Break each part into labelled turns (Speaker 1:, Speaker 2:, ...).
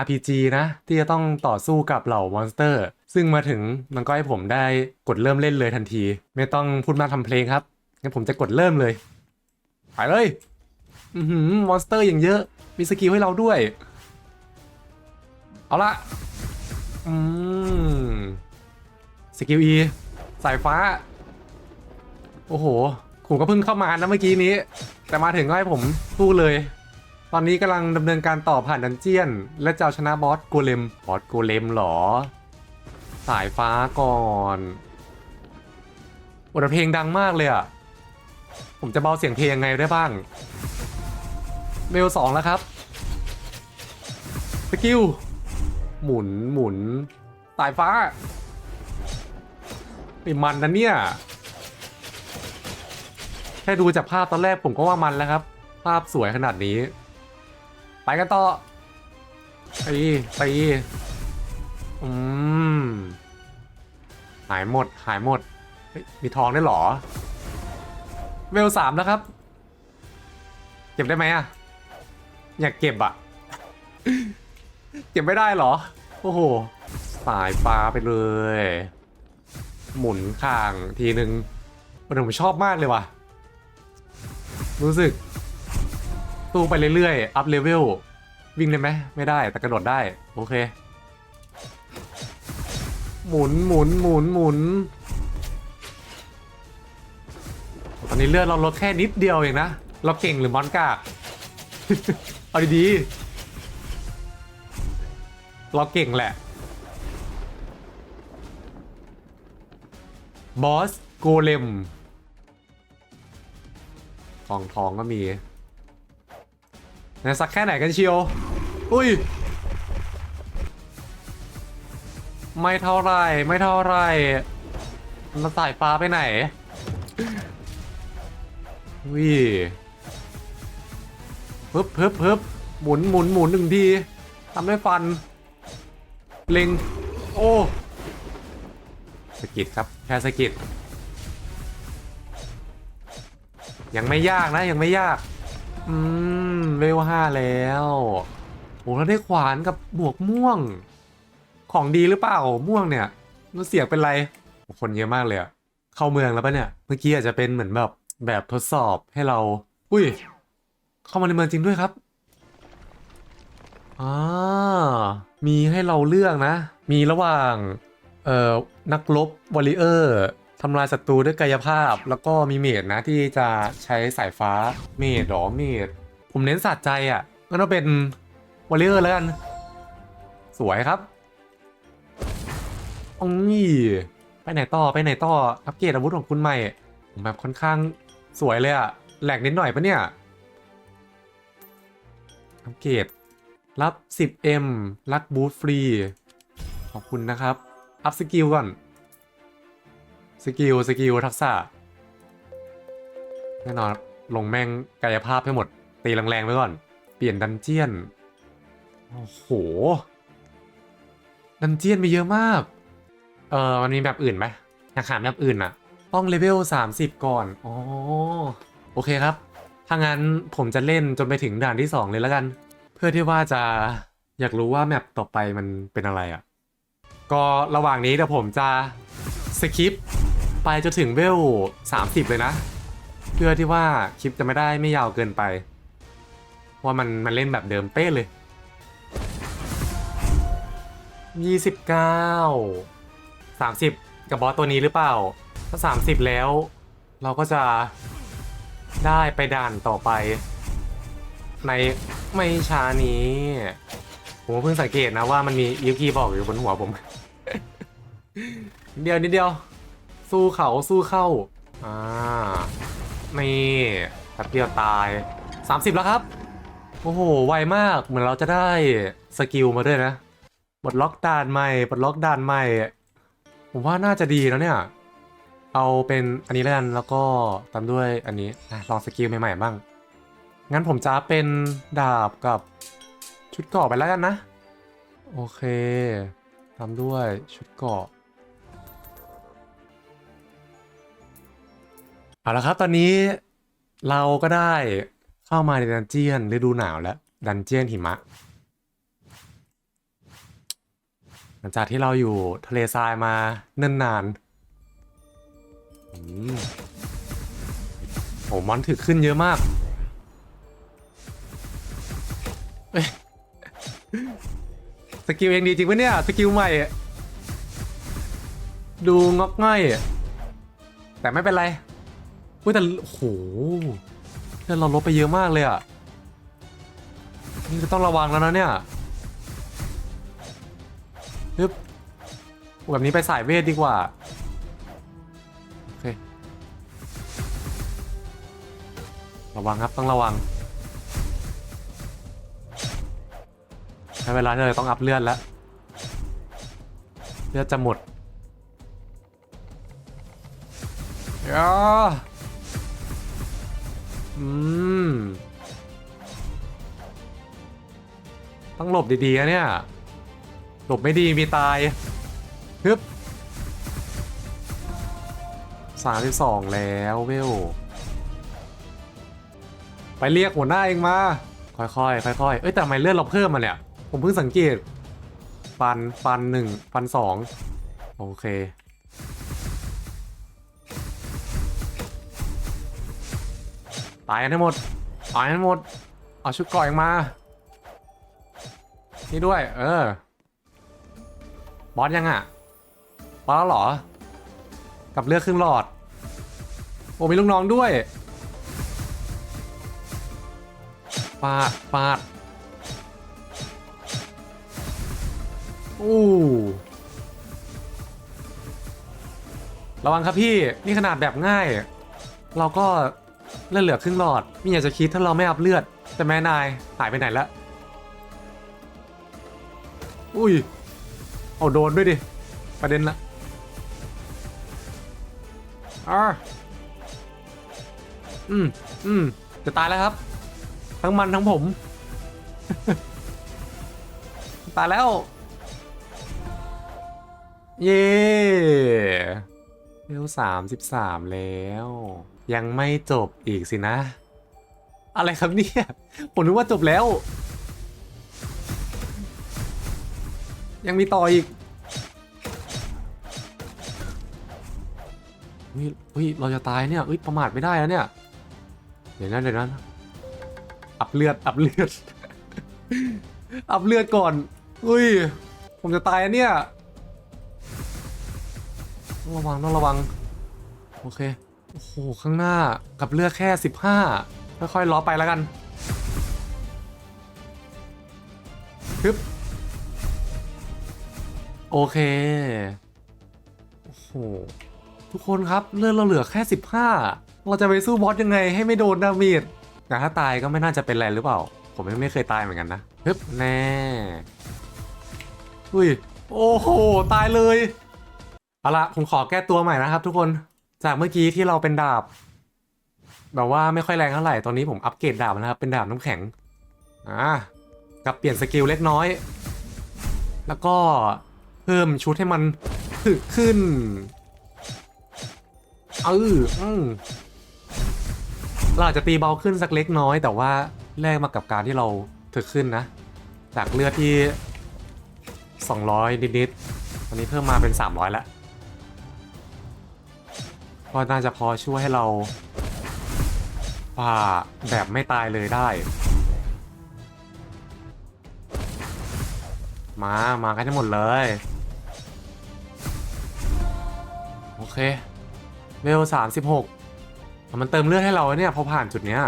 Speaker 1: RPG นะ ที่จะต้องต่อสู้กับเหล่ามอนสเตอร์ ซึ่งมาถึงมันก็ให้ผมได้กดเริ่มเล่นเลยทันที ไม่ต้องพูดมากทำเพลงครับงั้นผมจะกดเริ่มเลยไปเลยอือหือมอนสเตอร์อย่างเยอะ มีสกิลให้เราด้วย เอาละอืมสกิล E สายฟ้า โอ้โหผมก็เพิ่งเข้ามานะเมื่อกี้นี้ แต่มาถึงก็ให้ผมสู้เลย ตอนนี้กำลังดำเนินการต่อผ่านดันเจียน และจะเอาชนะบอสโกเลม บอสโกเลมเหรอ สายฟ้าก่อนโอ้แต่เพลงดังมากเลยอะผมจะเบาเสียงเพลงยังไงได้บ้างเวลสองแล้วครับสกิลหมุนหมุนสายฟ้าไอ้มันนะเนี่ย แค่ดูจากภาพตอนแรกผมก็ว่ามันแล้วครับ ภาพสวยขนาดนี้ ไปกันต่อไปไปอืม หายหมด หายหมดเฮ้ยมีทองได้วยเหรอ เวลสามแล้วครับ เก็บได้ไหมอะอยากเก็บอะเก็บไม่ได้เหรอ โอ้โห สายฟ้าไปเลย หมุนข้างทีนึงมันผมชอบมากเลยว่ะ รู้สึก ตู้ไปเรื่อยๆ อัพเลเวล วิ่งได้ไหม ไม่ได้ แต่กระโดดได้ โอเค หมุนหมุนหมุนหมุน ตอนนี้เลือดเราลดแค่นิดเดียวเองนะ เราเก่งหรือมอนกากเอาดีๆ เราเก่งแหละ บอส โกเลมทองทองก็มี นะสักแค่ไหนกันเชียว อุ้ย ไม่เท่าไรไม่เท่าไรมันสายฟ้าไปไหนวิฮึบฮึบฮึบหมุนหมุนหมุนหนึ่งทีทำให้ฟัน เล็ง โอ้สกิดครับ แค่สกิดยังไม่ยากนะ ยังไม่ยาก อืมเลเวลห้าแล้วโอ้แล้วได้ขวานกับหมวกม่วง ของดีหรือเปล่าม่วงเนี่ยมันเสียงเป็นไร คนเยอะมากเลยอะเข้าเมืองแล้วปะเนี่ย เมื่อกี้อาจจะเป็นเหมือนแบบแบบทดสอบให้เรา อุ้ย เข้ามาในเมืองจริงด้วยครับอ่ามีให้เราเลือกนะ มีระหว่าง เอ่อ นักรบวอริเออร์ ทำลายศัตรูด้วยกายภาพ แล้วก็มีเมดนะที่จะใช้สายฟ้าเมดหรอเมดผมเน้นสัตว์ใจอะ่ะงั้นเราเป็นวอริเออร์แล้วกัน สวยครับอองนี่ไปไหนต่อไปไหนต่ออัปเกรดอาวุธของคุณใหม่แบบค่อนข้างสวยเลยอะแหลกนิดหน่อยปะเนี่ยอัปเกรดรับ 10M ลักบูทฟรี ขอบคุณนะครับ อัพสกิลก่อน สกิล สกิล ทักษะ แน่นอนลงแม่งกายภาพให้หมด ตีแรงๆไว้ก่อน เปลี่ยนดันเจียน โอ้โห ดันเจียนมีเยอะมาก เออมันมีแบบอื่นไหมอยากหาแบบอื่นอะต้องเลเวล 30 ก่อน อ๋อ โอเคครับ ถ้างั้นผมจะเล่นจนไปถึงด่านที่ 2 เลยแล้วกัน เพื่อที่ว่าจะอยากรู้ว่าแมปต่อไปมันเป็นอะไรอะก็ระหว่างนี้เดี๋ยวผมจะสคิป ไปจนถึงเวล 30 เลยนะ เพื่อที่ว่าคลิปจะไม่ได้ไม่ยาวเกินไปเพราะว่ามันมันเล่นแบบเดิมเป๊ะเลย 29 30 กับบอสตัวนี้หรือเปล่า ถ้า 30 แล้ว เราก็จะได้ไปด่านต่อไป ในไม่ช้านี้ ผมเพิ่งสังเกตนะว่ามันมียูคีบอกอยู่บนหัวผม เดียวนิดเดียว สู้เขาสู้เข้า อ่า นี่แป๊บเดียวตาย 30 แล้วครับ โอ้โห ไวมาก เหมือนเราจะได้สกิลมาด้วยนะปลดล็อกด่านใหม่ปลดล็อกด่านใหม่ ผมว่าน่าจะดีแล้วเนี่ย เอาเป็นอันนี้แล้วกัน แล้วก็ตามด้วยอันนี้ลองสกิลใหม่ๆบ้าง งั้นผมจะเป็นดาบกับชุดเกาะไปแล้วกันนะ โอเคตามด้วยชุดเกาะ เอาละครับ ตอนนี้เราก็ได้เข้ามาในดันเจียนฤดูหนาวแล้ว ดันเจียนหิมะ หลังจากที่เราอยู่ทะเลทรายมาเนิ่นนานอืมโอ้มอนถึกขึ้นเยอะมากสกิลเองดีจริงปะเนี่ย สกิลใหม่ ดูงอกง่ายแต่ไม่เป็นไร อุ้ยแต่โหเลือดเราลดไปเยอะมากเลยอะ นี่ก็ต้องระวังแล้วนะเนี่ยฮึบแบบนี้ไปสายเวทดีกว่า โอเค ระวังครับต้องระวัง ใช้เวลาเลยต้องอัพเลือดแล้ว เลือดจะหมดยา อืม ต้องหลบดีๆนะเนี่ย หลบไม่ดีมีตายฮึบสามสิบสองแล้วเวล ไปเรียกหัวหน้าเองมา ค่อยๆค่อยๆเอ้ยแต่ทำไมเลือดเราเพิ่มมาเนี่ย ผมเพิ่งสังเกตฟันฟันหนึ่งฟันสองโอเค ตายกันให้หมดตายกันให้หมด เอาชุดเกราะเองมา นี่ด้วย เออ บอสยังอะ บอสแล้วเหรอ กับเลือกครึ่งหลอด โอ้มีลูกน้องด้วยฟาดฟาดอู้ระวังครับพี่ นี่ขนาดแบบง่าย เราก็ เลือดเหลือครึ่งหลอดไม่อยากจะคิดถ้าเราไม่อัพเลือด แต่แม่นายหายไปไหนแล้วอุ้ยเอาโดนด้วยดิ ประเด็นละอ่าอืมอืมจะตายแล้วครับ ทั้งมันทั้งผม ตายแล้ว เย้เร็วสามสิบสามแล้ว ยังไม่จบอีกสินะ อะไรครับเนี่ยผมนึกว่าจบแล้ว ยังมีต่ออีกเฮ้ยเฮ้ยเราจะตายเนี่ยเฮ้ยประมาทไม่ได้แล้วเนี่ย เดี๋ยวนั้นเดี๋ยวนั้นอัพเลือดอัพเลือด อัพเลือดก่อนเฮ้ย ผมจะตายอะเนี่ยต้องระวังต้องระวัง โอเค โอ้โห ข้างหน้ากับเลือดแค่ 15 ค่อยๆล้อไปแล้วกันฮึบโอเค โอ้โห ทุกคนครับเลือดเราเหลือแค่ 15 เราจะไปสู้บอสยังไงให้ไม่โดนดาเมจแต่ถ้าตายก็ไม่น่าจะเป็นไรหรือเปล่า ผมยังไม่เคยตายเหมือนกันนะฮึบแน่อุ้ย โอ้โห ตายเลย เอาละผมขอแก้ตัวใหม่นะครับทุกคน จากเมื่อกี้ที่เราเป็นดาบ แบบว่าไม่ค่อยแรงเท่าไหร่ ตอนนี้ผมอัปเกรดดาบนะครับ เป็นดาบน้ำแข็ง อ่ากับเปลี่ยนสกิลเล็กน้อย แล้วก็เพิ่มชุดให้มันถึกขึ้น เอออืมเราอาจจะตีเบาขึ้นสักเล็กน้อย แต่ว่าแลกมากับการที่เราถึกขึ้นนะ จากเลือดที่ 200นิดๆตอนนี้เพิ่มมาเป็น 300แล้ว ก็น่าจะพอช่วยให้เราผ่าแบบไม่ตายเลยได้ มา มากันทั้งหมดเลย โอเค เวลสามสิบหกมันเติมเลือดให้เราเนี่ยพอผ่านจุดเนี้ย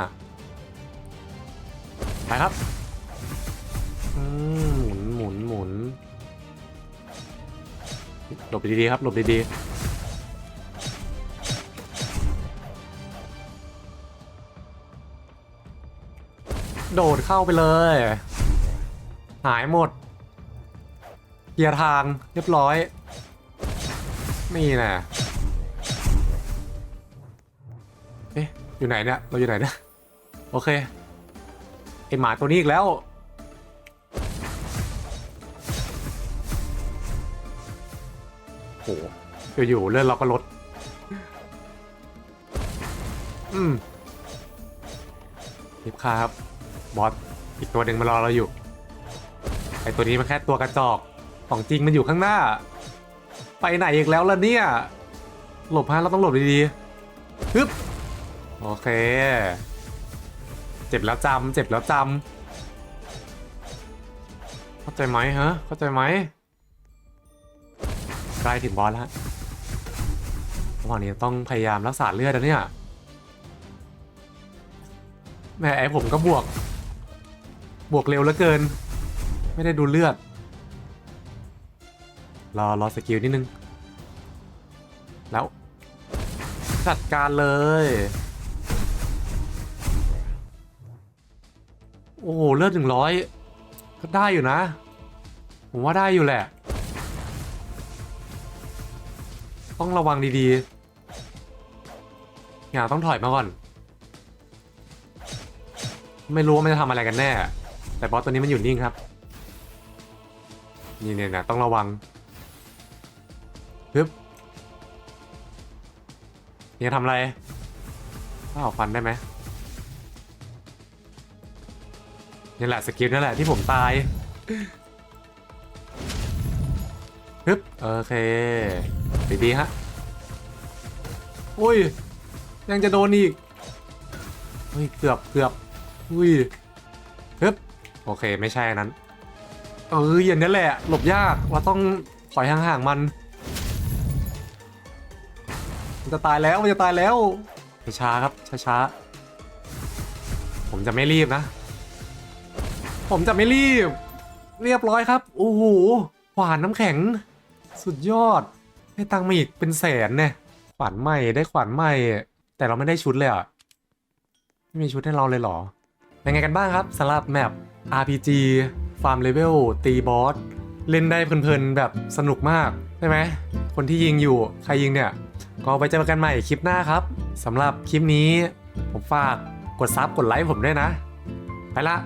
Speaker 1: ไปครับหมุนหมุนหมุนหลบดีๆครับ หลบดีๆ โดดเข้าไปเลย หายหมดเคลียร์ทางเรียบร้อย นี่นะเอ๊ะอยู่ไหนเนี่ย เราอยู่ไหนเนี่ย โอเคไอหมาตัวนี้อีกแล้วโหอยู่ๆเลื่อนเราก็ลด อืมรีบค่าครับ บอสอีกตัวหนึ่งมารอเราอยู่ไอตัวนี้มันแค่ตัวกระจอกของจริงมันอยู่ข้างหน้า ไปไหนอีกแล้วล่ะเนี่ย หลบฮะเราต้องหลบดีๆฮึบโอเค เจ็บแล้วจำเจ็บแล้วจำเข้าใจไหมฮะเข้าใจไหมใกล้ถึงบอสแล้วระหว่างนี้ต้องพยายามรักษาเลือดนะเนี่ยแม่ไอผมก็บวก บวกเร็วเหลือเกิน ไม่ได้ดูเลือด รอ รอสกิลนิดนึง แล้ว จัดการเลย โอ้โห เลือดหนึ่งร้อยก็ได้อยู่นะ ผมว่าได้อยู่แหละ ต้องระวังดีๆอย่าต้องถอยมาก่อน ไม่รู้ว่ามันจะทำอะไรกันแน่ แต่บอสตัวนี้มันอยู่นิ่งครับ นี่เนี่ยนะต้องระวังฮึบนี่จะทำอะไรอ้าวฟันได้ไหมนี่แหละสกิลนั่นแหละที่ผมตายฮึบโอเคดีๆฮะอุ้ย ยังจะโดนอีกเฮ้ยเกือบเกือบอุ้ยฮึบ โอเคไม่ใช่อันนั้น เอออย่างนี้แหละ หลบยากเราต้องถอยห่างๆมัน มันจะตายแล้วมันจะตายแล้วช้าๆครับช้าๆผมจะไม่รีบนะ ผมจะไม่รีบ เรียบร้อยครับโอ้โหขวานน้ำแข็ง สุดยอดให้ตังค์มาอีกเป็นแสนเนี่ยขวานใหม่ได้ขวานใหม่ แต่เราไม่ได้ชุดเลยอะไม่มีชุดให้เราเลยเหรอเป็นไงกันบ้างครับสำหรับแมป RPG ฟาร์มเลเวลตีบอส เล่นได้เพลินๆ แบบสนุกมาก ใช่ไหม คนที่ยิงอยู่ ใครยิงเนี่ย ก็ไว้เจอกันใหม่คลิปหน้าครับสำหรับคลิปนี้ ผมฝากกดซับกดไลค์ผมด้วยนะ ไปละ